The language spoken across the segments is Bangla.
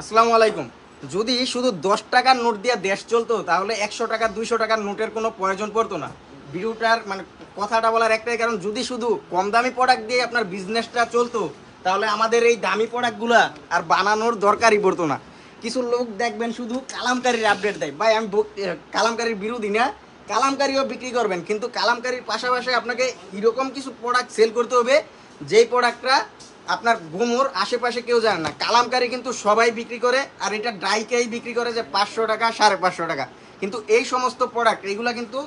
আসসালামু আলাইকুম। যদি শুধু দশ টাকার নোট দিয়ে দেশ চলতো, তাহলে একশো টাকা, দুইশো টাকার নোটের কোনো প্রয়োজন পড়তো না। ভিডিওটার মানে কথাটা বলার একটাই কারণ, যদি শুধু কম দামি প্রোডাক্ট দিয়ে আপনার বিজনেসটা চলতো, তাহলে আমাদের এই দামি প্রোডাক্টগুলা আর বানানোর দরকারই পড়তো না। কিছু লোক দেখবেন শুধু কালামকারির আপডেট দেয়। ভাই, আমি কালামকারির বিরোধী না, কালামকারিও বিক্রি করবেন, কিন্তু কালামকারির পাশাপাশি আপনাকে এরকম কিছু প্রোডাক্ট সেল করতে হবে, যেই প্রোডাক্টটা আপনার গুমোর আশেপাশে কেউ জানে না। কালামকারি কিন্তু সবাই বিক্রি করে, আর এটা ড্রাইকেই বিক্রি করে যে পাঁচশো টাকা, সাড়ে পাঁচশো টাকা। কিন্তু এই সমস্ত প্রোডাক্ট এইগুলা কিন্তু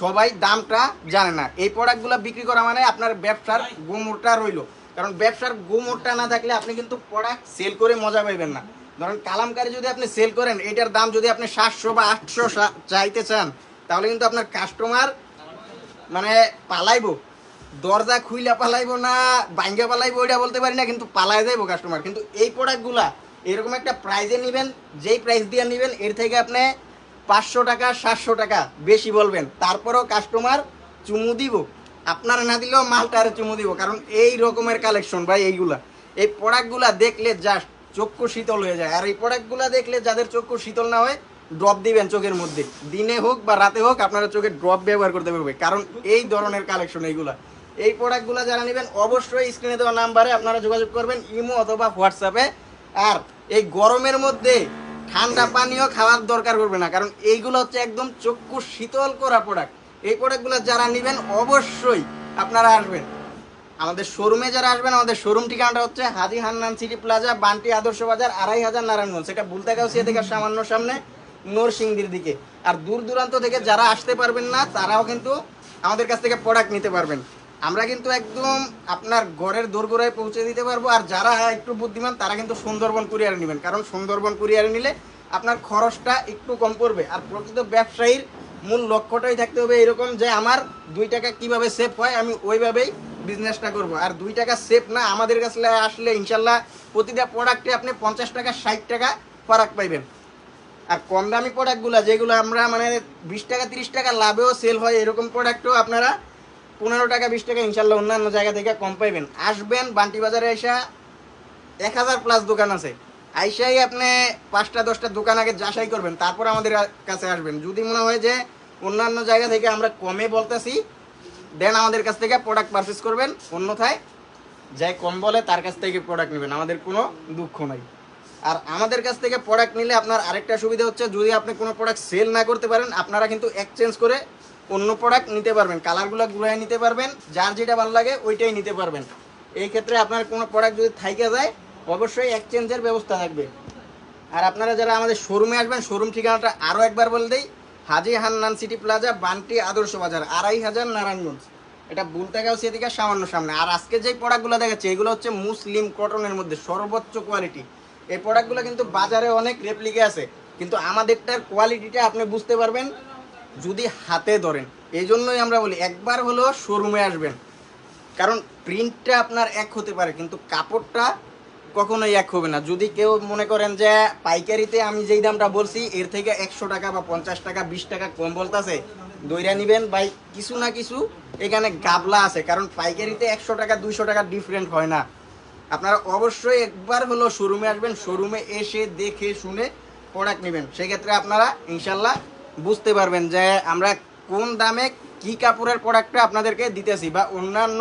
সবাই দামটা জানে না। এই প্রোডাক্টগুলো বিক্রি করা মানে আপনার ব্যবসার গুমোরটা রইল। কারণ ব্যবসার গুমোরটা না থাকলে আপনি কিন্তু প্রোডাক্ট সেল করে মজা পাইবেন না। ধরেন কালামকারি যদি আপনি সেল করেন, এটার দাম যদি আপনি সাতশো বা আটশো চাইতে চান, তাহলে কিন্তু আপনার কাস্টমার মানে পালাইবো। দরজা খুইলা পালাইবো না বাইঙ্গা পালাইবো, ওইটা বলতে পারি না, কিন্তু পালাই যাইবো কাস্টমার কিন্তু এই প্রোডাক্টগুলা এরকম একটা প্রাইজে নেবেন, যেই প্রাইস দিয়ে নেবেন, এর থেকে আপনি পাঁচশো টাকা, সাতশো টাকা বেশি বলবেন। তারপরেও কাস্টমার চুমু দিব। আপনারা না দিলেও মালটারে চুমু দিব, কারণ এই রকমের কালেকশন ভাই, এইগুলা। এই প্রোডাক্টগুলা দেখলে জাস্ট চক্ষু শীতল হয়ে যায়। আর এই প্রোডাক্টগুলা দেখলে যাদের চক্ষু শীতল না হয় ড্রপ দিবেন চোখের মধ্যে। দিনে হোক বা রাতে হোক, আপনারা চোখে ড্রপ ব্যবহার করতে পারবে কারণ এই ধরনের কালেকশন এইগুলা। এই প্রোডাক্টগুলো যারা নেবেন, অবশ্যই স্ক্রিনে দেওয়া নাম্বারে আপনারা যোগাযোগ করবেন, ইমো অথবা হোয়াটসঅ্যাপে। আর এই গরমের মধ্যে ঠান্ডা পানীয় খাওয়ার দরকার করবে না, কারণ এইগুলো হচ্ছে একদম চক্ষু শীতল করা প্রোডাক্ট এই প্রোডাক্টগুলো যারা নেবেন, অবশ্যই আপনারা আসবেন। আমাদের শোরুমে যারা আসবেন, আমাদের শোরুম ঠিকানাটা হচ্ছে হাজি হান্নান সিটি প্লাজা, বান্টি আদর্শ বাজার, আড়াই হাজার নারায়ণগঞ্জ। সেটা বুলতাগাউসিয়া থেকে সামান্য সামনে, নরসিংদীর দিকে। আর দূর দূরান্ত থেকে যারা আসতে পারবেন না, তারাও কিন্তু আমাদের কাছ থেকে প্রোডাক্ট নিতে পারবেন। আমরা কিন্তু একদম আপনার ঘরের দোরগোড়ায় পৌঁছে দিতে পারব, আর যারা একটু বুদ্ধিমান, তারা কিন্তু সুন্দরবন কুরিয়ারে নেবেন। কারণ সুন্দরবন কুরিয়ারে নিলে আপনার খরচটা একটু কম পড়বে, আর প্রকৃত ব্যবসায়ীর মূল লক্ষ্যটাই থাকতে হবে এরকম যে আমার দুই টাকা কীভাবে সেভ হয়, আমি ওইভাবেই বিজনেসটা করব। আর দুই টাকা সেভ না, আমাদের কাছে আসলে ইনশাল্লাহ প্রতিটা প্রোডাক্টে আপনি পঞ্চাশ টাকা, ষাট টাকা ফারাক পাইবেন। আর কম দামি প্রোডাক্টগুলো যেগুলো আমরা মানে বিশ টাকা, তিরিশ টাকা লাভেও সেল হয়, এরকম প্রোডাক্টও আপনারা পনেরো টাকা, বিশ টাকা, ইনশাল্লাহ অন্যান্য জায়গা থেকে কম পাইবেন। আসবেন বান্টি বাজারে এসা এক হাজার প্লাস দোকান আছে। আইসাই আপনি পাঁচটা, দশটা দোকান আগে যাচাই করবেন, তারপর আমাদের কাছে আসবেন। যদি মনে হয় যে অন্যান্য জায়গা থেকে আমরা কমে বলতেছি, দেন আমাদের কাছ থেকে প্রোডাক্ট পারচেস করবেন, অন্যথায় যাই কম বলে তার কাছ থেকে প্রোডাক্ট নেবেন। আমাদের কোনো দুঃখ নাই। আর আমাদের কাছ থেকে প্রোডাক্ট নিলে আপনার আরেকটা সুবিধা হচ্ছে, যদি আপনি কোনো প্রোডাক্ট সেল না করতে পারেন, আপনারা কিন্তু এক্সচেঞ্জ করে অন্য প্রোডাক্ট নিতে পারবেন কালারগুলো ঘুরাই নিতে পারবেন, যার যেটা ভালো লাগে ওইটাই নিতে পারবেন। এই ক্ষেত্রে আপনার কোনো প্রোডাক্ট যদি থাইকে যায়, অবশ্যই এক্সচেঞ্জের ব্যবস্থা থাকবে। আর আপনারা যারা আমাদের শোরুমে আসবেন শোরুম ঠিকানাটা আরও একবার বলে দিই, হাজি হান্নান সিটি প্লাজা, বান্টি আদর্শ বাজার, আড়াই হাজার নারায়ণগঞ্জ। এটা বলতে বুলতাগাঁও সেদিকে সামান্য সামনে। আর আজকে যেই প্রোডাক্টগুলো দেখাচ্ছে, এগুলো হচ্ছে মুসলিম কটনের মধ্যে সর্বোচ্চ কোয়ালিটি এই প্রোডাক্টগুলো কিন্তু বাজারে অনেক রেপ্লিকে আছে। কিন্তু আমাদেরটার কোয়ালিটিটা আপনি বুঝতে পারবেন যদি হাতে ধরেন এই জন্যই আমরা বলি একবার হলেও শোরুমে আসবেন। কারণ প্রিন্টটা আপনার এক হতে পারে, কিন্তু কাপড়টা কখনোই এক হবে না। যদি কেউ মনে করেন যে পাইকারিতে আমি যেই দামটা বলছি, এর থেকে একশো টাকা বা পঞ্চাশ টাকা, বিশ টাকা কম বলতেছে, দইরা নিবেন। বাই কিছু না কিছু এখানে গাবলা আছে, কারণ পাইকারিতে একশো টাকা, দুইশো টাকা ডিফারেন্ট হয় না। আপনারা অবশ্যই একবার হলো শোরুমে আসবেন, শোরুমে এসে দেখে শুনে প্রোডাক্ট নেবেন। সেক্ষেত্রে আপনারা ইনশাল্লাহ বুঝতে পারবেন যে আমরা কোন দামে কি কাপড়ের প্রোডাক্টটা আপনাদেরকে দিতেছি বা অন্যান্য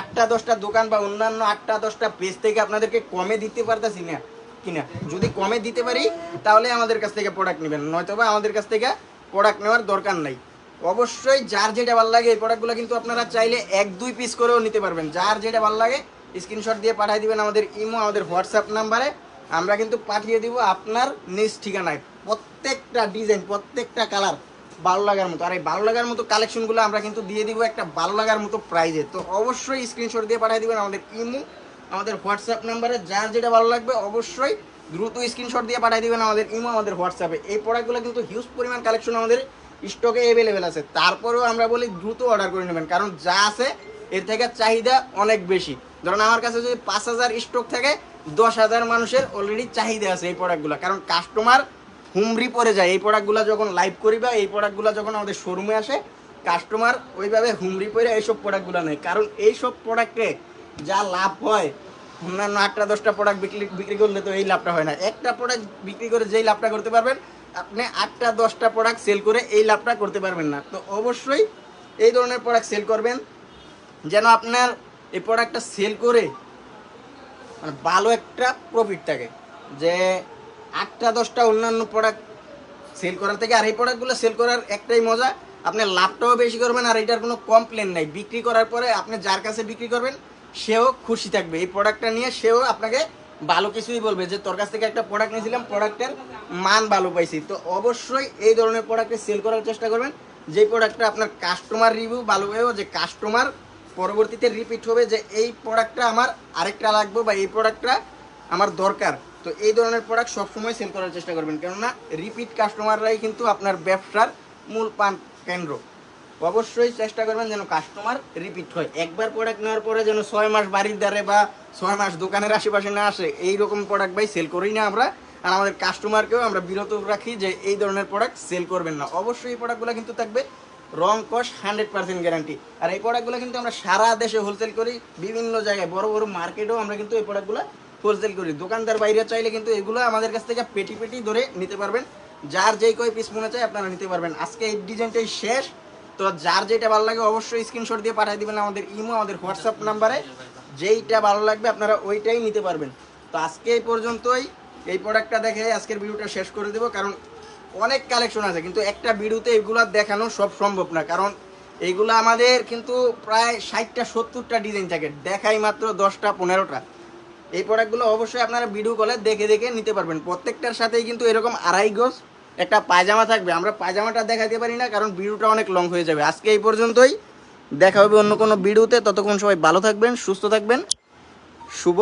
আটটা, দশটা দোকান বা অন্যান্য আটটা, দশটা পেজ থেকে আপনাদেরকে কমে দিতে পারতেছি না, কিনা? যদি কমে দিতে পারি, তাহলে আমাদের কাছ থেকে প্রোডাক্ট নেবেন নয়তো বা আমাদের কাছ থেকে প্রোডাক্ট নেওয়ার দরকার নাই। অবশ্যই যার যেটা ভালো লাগে এই প্রোডাক্টগুলো কিন্তু আপনারা চাইলে এক, দুই পিস করেও নিতে পারবেন। যার যেটা ভালো লাগে স্ক্রিনশট দিয়ে পাঠিয়ে দিবেন আমাদের ইমো, আমাদের হোয়াটসঅ্যাপ নাম্বারে। আমরা কিন্তু পাঠিয়ে দিব আপনার নিজ ঠিকানায়। প্রত্যেকটা ডিজাইন প্রত্যেকটা কালার ভালো লাগার মতো। আর এই ভালো লাগার মতো কালেকশনগুলো আমরা কিন্তু দিয়ে দিব একটা ভালো লাগার মতো প্রাইজে তো অবশ্যই স্ক্রিনশট দিয়ে পাঠিয়ে দিবেন আমাদের ইমো, আমাদের হোয়াটসঅ্যাপ নাম্বারে যার যেটা ভালো লাগবে অবশ্যই দ্রুত স্ক্রিনশট দিয়ে পাঠিয়ে দিবেন আমাদের ইমো, আমাদের হোয়াটসঅ্যাপে। এই প্রোডাক্টগুলো কিন্তু হিউজ পরিমাণ কালেকশন আমাদের স্টকে অ্যাভেলেবেল আছে। তারপরেও আমরা বলি দ্রুত অর্ডার করে নেবেন, কারণ যা আছে এর থেকে চাহিদা অনেক বেশি। ধরুন আমার কাছে যদি পাঁচ হাজার স্টক থাকে, দশ হাজার মানুষের অলরেডি চাহিদা আছে এই প্রোডাক্টগুলো কারণ কাস্টমার হুমরি পড়ে যায়। এই প্রোডাক্টগুলো যখন লাইভ করি বা এই প্রোডাক্টগুলো যখন আমাদের শোরুমে আসে কাস্টমার ওইভাবে হুমরি পরে এইসব প্রোডাক্টগুলো নেয়। কারণ এইসব প্রোডাক্টে যা লাভ হয়, অন্যান্য আটটা, দশটা প্রোডাক্ট বিক্রি বিক্রি করলে তো এই লাভটা হয় না। একটা প্রোডাক্ট বিক্রি করে যেই লাভটা করতে পারবেন, আপনি আটটা, দশটা প্রোডাক্ট সেল করে এই লাভটা করতে পারবেন না। তো অবশ্যই এই ধরনের প্রোডাক্ট সেল করবেন, যেন আপনার এই প্রোডাক্টটা সেল করে মানে ভালো একটা প্রফিট থাকে। যে আটটা, দশটা অন্যান্য প্রোডাক্ট সেল করার থেকে আর এই প্রোডাক্টগুলো সেল করার একটাই মজা, আপনি লাভটাও বেশি করবেন আর এটার কোনো কমপ্লেন নাই। বিক্রি করার পরে আপনি যার কাছে বিক্রি করবেন, সেও খুশি থাকবে। এই প্রোডাক্টটা নিয়ে সেও আপনাকে ভালো কিছুই বলবে যে, তোর কাছ থেকে একটা প্রোডাক্ট নিয়েছিলাম প্রোডাক্টের মান ভালো পাইছি। তো অবশ্যই এই ধরনের প্রোডাক্টে সেল করার চেষ্টা করবেন। যে প্রোডাক্টটা আপনার কাস্টমার রিভিউ ভালো হয়েও যে কাস্টমার পরবর্তীতে রিপিট হবে যে, এই প্রোডাক্টটা আমার আরেকটা লাগবে বা এই প্রোডাক্টটা আমার দরকার। তো এই ধরনের প্রোডাক্ট সবসময় সেল করার চেষ্টা করবেন। কেননা রিপিট কাস্টমাররাই কিন্তু আপনার ব্যবসার মূল পান কেন্দ্র। অবশ্যই চেষ্টা করবেন যেন কাস্টমার রিপিট হয়। একবার প্রোডাক্ট নেওয়ার পরে যেন ছয় মাস বাড়ির দ্বারে বা ছয় মাস দোকানের আশেপাশে না আসে এই রকম প্রোডাক্ট ভাই সেল করি না আমরা। আর আমাদের কাস্টমারকেও আমরা বিরত রাখি যে এই ধরনের প্রোডাক্ট সেল করবেন না। অবশ্যই এই প্রোডাক্টগুলো কিন্তু থাকবে রং কস্ট হান্ড্রেড পার্সেন্ট গ্যারান্টি আর এই প্রোডাক্টগুলো কিন্তু আমরা সারা দেশে হোলসেল করি, বিভিন্ন জায়গায়। বড় বড় মার্কেটেও আমরা কিন্তু এই প্রোডাক্টগুলো হোলসেল করি। দোকানদার বাইরে চাইলে কিন্তু এগুলো আমাদের কাছ থেকে পেটি পেটি ধরে নিতে পারবেন। যার যেই কয় পিস মনে চায় আপনারা নিতে পারবেন। আজকে এই ডিজাইনটাই শেষ। তো যার যেটা ভালো লাগে অবশ্যই স্ক্রিনশট দিয়ে পাঠিয়ে দিবেন আমাদের ইমো, আমাদের হোয়াটসঅ্যাপ নাম্বারে। যেইটা ভালো লাগবে আপনারা ওইটাই নিতে পারবেন। তো আজকে এই পর্যন্তই। এই প্রোডাক্টটা দেখে আজকের ভিডিওটা শেষ করে দেবো। কারণ অনেক কালেকশন আছে, কিন্তু একটা ভিডিওতে এগুলো দেখানো সব সম্ভব না। কারণ এইগুলো আমাদের কিন্তু প্রায় ষাটটা, সত্তরটা ডিজাইন থাকে। দেখাই মাত্র দশটা, পনেরোটা। এই প্রোডাক্টগুলো অবশ্যই আপনারা ভিডিও কলে দেখে দেখে নিতে পারবেন। প্রত্যেকটার সাথেই কিন্তু এরকম আড়াই গোজ একটা পায়জামা থাকবে। আমরা পায়জামাটা দেখাতে পারি না, কারণ ভিডিওটা অনেক লং হয়ে যাবে। আজকে এই পর্যন্তই। দেখা হবে অন্য কোনো ভিডিওতে ততক্ষণ সবাই ভালো থাকবেন, সুস্থ থাকবেন। শুভ